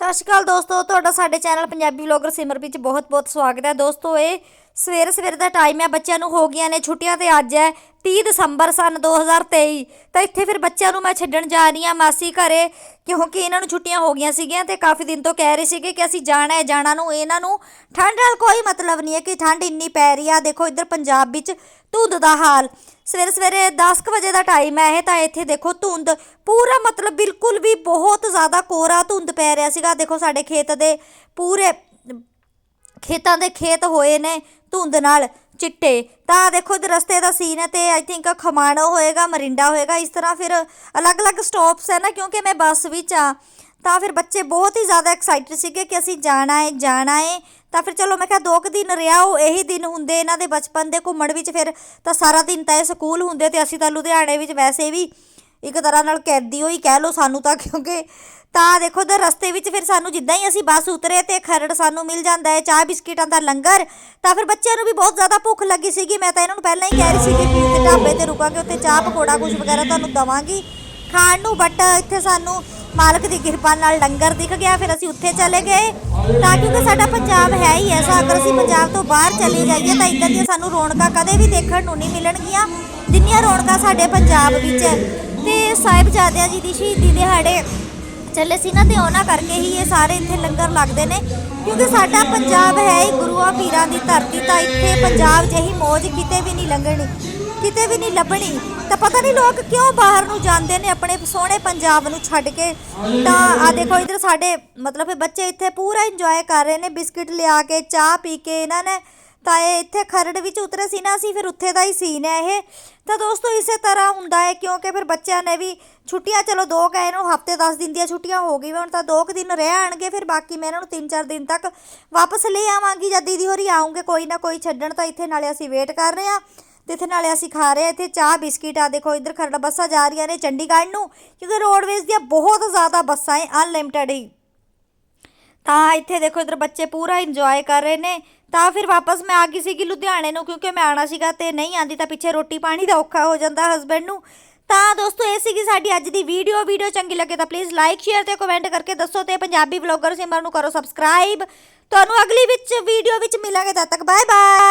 ਸਤਿ ਸ਼੍ਰੀ ਅਕਾਲ ਦੋਸਤੋ, ਤੁਹਾਡਾ ਸਾਡੇ ਚੈਨਲ ਪੰਜਾਬੀ ਵਲੌਗਰ ਸਿਮਰ ਵਿੱਚ ਬਹੁਤ-ਬਹੁਤ ਸਵਾਗਤ ਹੈ। ਦੋਸਤੋ, ਇਹ ਸਵੇਰ ਸਵੇਰ ਦਾ ਟਾਈਮ ਹੈ, ਬੱਚਿਆਂ ਨੂੰ ਹੋ ਗਈਆਂ ਨੇ ਛੁੱਟੀਆਂ ਤੇ ਅੱਜ ਹੈ 30 ਦਸੰਬਰ ਸਨ 2023 ਤਾਂ ਇੱਥੇ ਫਿਰ ਬੱਚਿਆਂ ਨੂੰ ਮੈਂ ਛੱਡਣ ਜਾ ਰਹੀ ਹਾਂ ਮਾਸੀ ਘਰੇ, ਕਿਉਂਕਿ ਇਹਨਾਂ ਨੂੰ ਛੁੱਟੀਆਂ ਹੋ ਗਈਆਂ ਸੀਗੀਆਂ ਤੇ ਕਾਫੀ ਦਿਨ ਤੋਂ ਕਹਿ ਰਹੇ ਸੀਗੇ ਕਿ ਅਸੀਂ ਜਾਣਾ ਹੈ, ਜਾਣਾ ਨੂੰ, ਇਹਨਾਂ ਨੂੰ ਠੰਡ ਨਾਲ ਕੋਈ ਮਤਲਬ ਨਹੀਂ ਹੈ ਕਿ ਠੰਡ ਇੰਨੀ ਪੈ ਰਹੀ ਆ। ਦੇਖੋ, ਇੱਧਰ ਪੰਜਾਬ ਵਿੱਚ ਧੁੰਦ ਦਾ ਹਾਲ। ਸਵੇਰੇ ਸਵੇਰੇ 10 ਕੁ ਵਜੇ ਦਾ ਟਾਈਮ ਹੈ ਇਹ ਤਾਂ ਇੱਥੇ ਦੇਖੋ ਧੁੰਦ, ਪੂਰਾ ਮਤਲਬ ਬਿਲਕੁਲ ਵੀ ਬਹੁਤ ਜ਼ਿਆਦਾ ਕੋਰਾ ਧੁੰਦ ਪੈ ਰਿਹਾ ਸੀਗਾ। ਦੇਖੋ ਸਾਡੇ ਖੇਤ ਦੇ ਪੂਰੇ ਖੇਤਾਂ ਦੇ ਖੇਤ ਹੋਏ ਨੇ ਧੁੰਦ ਨਾਲ ਚਿੱਟੇ। ਤਾਂ ਦੇਖੋ ਇਧਰ ਰਸਤੇ ਦਾ ਸੀਨ ਹੈ ਤੇ ਆਈ ਥਿੰਕ ਖਮਾਣੋ ਹੋਏਗਾ, ਮਰਿੰਡਾ ਹੋਏਗਾ, ਇਸ ਤਰ੍ਹਾਂ ਫਿਰ ਅਲੱਗ-ਅਲੱਗ ਸਟਾਪਸ ਹੈ ਨਾ, ਕਿਉਂਕਿ ਮੈਂ ਬੱਸ ਵਿੱਚ ਆ ਤਾਂ ਫਿਰ ਬੱਚੇ ਬਹੁਤ ਹੀ ਜ਼ਿਆਦਾ ਐਕਸਾਈਟਡ ਸੀਗੇ ਕਿ ਅਸੀਂ ਜਾਣਾ ਹੈ ਜਾਣਾ ਹੈ ਤਾਂ ਫਿਰ ਚਲੋ ਮੈਂ ਕਿਹਾ ਦੋ ਕੁ ਦਿਨ ਰਿਹਾ ਉਹ, ਇਹੀ ਦਿਨ ਹੁੰਦੇ ਇਹਨਾਂ ਦੇ ਬਚਪਨ ਦੇ ਘੁੰਮਣ ਵਿੱਚ ਫਿਰ ਤਾਂ ਸਾਰਾ ਦਿਨ ਤਾਂ ਇਹ ਸਕੂਲ ਹੁੰਦੇ ਤੇ ਅਸੀਂ ਤਾਂ ਲੁਧਿਆਣੇ ਵਿੱਚ ਵੈਸੇ ਵੀ ਇੱਕ ਤਰ੍ਹਾਂ ਨਾਲ ਕੈਦੀ ਹੋਈ ਕਹਿ ਲਓ ਸਾਨੂੰ ਤਾਂ, ਕਿਉਂਕਿ ਤਾਂ ਦੇਖੋ ਦਰ ਰਸਤੇ ਵਿੱਚ ਫਿਰ ਸਾਨੂੰ ਜਿੱਦਾਂ ਹੀ ਅਸੀਂ ਬੱਸ ਉਤਰੇ ਤੇ ਖਰੜ ਸਾਨੂੰ ਮਿਲ ਜਾਂਦਾ ਹੈ ਚਾਹ ਬਿਸਕਿਟਾਂ ਦਾ ਲੰਗਰ। ਤਾਂ ਫਿਰ ਬੱਚਿਆਂ ਨੂੰ ਵੀ ਬਹੁਤ ਜ਼ਿਆਦਾ ਭੁੱਖ ਲੱਗੀ ਸੀਗੀ, ਮੈਂ ਤਾਂ ਇਹਨਾਂ ਨੂੰ ਪਹਿਲਾਂ ਹੀ ਕਹਿ ਰਹੀ ਸੀ ਕਿ ਵੀ ਉੱਥੇ ਢਾਬੇ ਤੇ ਰੁਕਾਂਗੇ, ਉੱਥੇ ਚਾਹ ਪਕੌੜਾ ਕੁਝ ਵਗੈਰਾ ਤੁਹਾਨੂੰ ਦਵਾਂਗੀ। ਖਾਣ ਨੂੰ ਬਟ ਇੱਥੇ ਸਾਨੂੰ ਮਾਲਕ ਦੀ ਕਿਰਪਾ ਨਾਲ ਲੰਗਰ ਦਿਖ ਗਿਆ, ਫਿਰ ਅਸੀਂ ਉੱਥੇ ਚਲੇ ਗਏ। ਤਾਂ ਕਿਉਂਕਿ ਸਾਡਾ ਪੰਜਾਬ ਹੈ ਹੀ ਐਸਾ, ਅਗਰ ਅਸੀਂ ਪੰਜਾਬ ਤੋਂ ਬਾਹਰ ਚਲੇ ਜਾਈਏ ਤਾਂ ਇੱਦਾਂ ਦੀਆਂ ਸਾਨੂੰ ਰੌਣਕਾਂ ਕਦੇ ਵੀ ਦੇਖਣ ਨੂੰ ਨਹੀਂ ਮਿਲਣਗੀਆਂ। ਜਿੰਨੀਆਂ ਰੌਣਕਾਂ ਸਾਡੇ ਪੰਜਾਬ ਵਿੱਚ ਹੈ। ਤੇ ਸਾਹਿਬਜ਼ਾਦਿਆਂ ਜੀ ਦੀ ਸ਼ਹੀਦੀ ਦਿਹਾੜੇ ਚੱਲੇ ਸੀ ਨਾ ਤੇ ਉਹਨਾਂ ਕਰਕੇ ਹੀ ਇਹ ਸਾਰੇ ਇੱਥੇ ਲੰਗਰ ਲੱਗਦੇ ਨੇ, ਕਿਉਂਕਿ ਸਾਡਾ ਪੰਜਾਬ ਹੈ ਹੀ ਗੁਰੂਆਂ ਪੀਰਾਂ ਦੀ ਧਰਤੀ, ਤਾਂ ਇੱਥੇ ਪੰਜਾਬ ਜਿਹੀ ਮੌਜ ਕਿਤੇ ਵੀ ਨਹੀਂ ਲੰਘਣੀ, ਕਿਤੇ ਵੀ ਨਹੀਂ ਲੱਭਣੀ। ਤਾਂ ਪਤਾ ਨਹੀਂ ਲੋਕ ਕਿਉਂ ਬਾਹਰ ਨੂੰ ਜਾਂਦੇ ਨੇ ਆਪਣੇ ਸੋਹਣੇ ਪੰਜਾਬ ਨੂੰ ਛੱਡ ਕੇ? ਤਾਂ ਆ ਦੇਖੋ ਇਧਰ ਸਾਡੇ, ਮਤਲਬ ਬੱਚੇ ਇੱਥੇ ਪੂਰਾ ਇੰਜੋਏ ਕਰ ਰਹੇ ਨੇ, ਬਿਸਕਿਟ ਲਿਆ ਕੇ, ਚਾਹ ਪੀ ਕੇ ਇਹਨਾਂ ਨੇ। ਤਾਂ ਇਹ ਇੱਥੇ ਖਰੜ ਵਿੱਚ ਉਤਰੇ ਸੀ ਨਾ, ਅਸੀਂ ਫਿਰ ਉੱਥੇ ਦਾ ਹੀ ਸੀਨ ਹੈ ਇਹ। ਤਾਂ ਦੋਸਤੋ, ਇਸੇ ਤਰ੍ਹਾਂ ਹੁੰਦਾ ਹੈ, ਕਿਉਂਕਿ ਫਿਰ ਬੱਚਿਆਂ ਨੇ ਵੀ ਛੁੱਟੀਆਂ, ਚਲੋ ਦੋ ਕਹੇ ਇਹਨੂੰ ਹਫ਼ਤੇ 10 ਦਿਨ ਦੀਆਂ ਛੁੱਟੀਆਂ ਹੋ ਗਈਆਂ, ਹੁਣ ਤਾਂ ਦੋ ਕੁ ਦਿਨ ਰਹਿ ਆਣਗੇ ਫਿਰ ਬਾਕੀ ਮੈਂ ਇਹਨਾਂ ਨੂੰ 3-4 ਦਿਨ ਤੱਕ ਵਾਪਸ ਲੈ ਆਵਾਂਗੀ। ਜਾਂ ਦੀਦੀ ਹੋਰੀ ਆਉਂਗੇ, ਕੋਈ ਨਾ ਕੋਈ ਛੱਡਣ, ਤਾਂ ਇੱਥੇ ਨਾਲੇ ਅਸੀਂ ਵੇਟ ਕਰ ਰਹੇ ਹਾਂ ਤੇ ਇੱਥੇ ਨਾਲੇ ਅਸੀਂ ਖਾ ਰਹੇ ਹਾਂ। ਇੱਥੇ ਚਾਹ, ਬਿਸਕਿਟ ਆ ਦੇਖੋ, ਇੱਧਰ ਖਰੜ ਬੱਸਾਂ ਜਾ ਰਹੀਆਂ ਨੇ ਚੰਡੀਗੜ੍ਹ ਨੂੰ, ਕਿਉਂਕਿ ਰੋਡਵੇਜ਼ ਦੀਆਂ ਬਹੁਤ ਜ਼ਿਆਦਾ ਬੱਸਾਂ ਹੈ ਅਨਲਿਮਟਿਡ ਹੀ। ਤਾਂ ਇੱਥੇ ਦੇਖੋ, ਇਧਰ ਬੱਚੇ ਪੂਰਾ ਇੰਜੋਏ ਕਰ ਰਹੇ ਨੇ ਤਾਂ ਫਿਰ ਵਾਪਸ ਮੈਂ ਆ ਗਈ ਸੀਗੀ ਲੁਧਿਆਣੇ ਨੂੰ, ਕਿਉਂਕਿ ਮੈਂ ਆਣਾ ਸੀਗਾ ਤੇ ਨਹੀਂ ਆਂਦੀ ਤਾਂ ਪਿੱਛੇ ਰੋਟੀ ਪਾਣੀ ਦਾ ਔਖਾ ਹੋ ਜਾਂਦਾ ਹਸਬੰਡ ਨੂੰ। ਤਾਂ ਦੋਸਤੋ, ਇਹ ਸੀਗੀ ਸਾਡੀ ਅੱਜ ਦੀ ਵੀਡੀਓ ਵੀਡੀਓ ਚੰਗੀ ਲੱਗੇ ਤਾਂ ਪਲੀਜ਼ ਲਾਈਕ ਸ਼ੇਅਰ ਤੇ ਕਮੈਂਟ ਕਰਕੇ ਦੱਸੋ ਤੇ ਪੰਜਾਬੀ ਵਲੌਗਰ ਸਿਮਰ ਨੂੰ ਕਰੋ ਸਬਸਕ੍ਰਾਈਬ ਤੁਹਾਨੂੰ ਅਗਲੀ ਵਿੱਚ ਵੀਡੀਓ ਵਿੱਚ ਮਿਲਾਂਗੇ, ਤਦ ਤੱਕ ਬਾਏ ਬਾਏ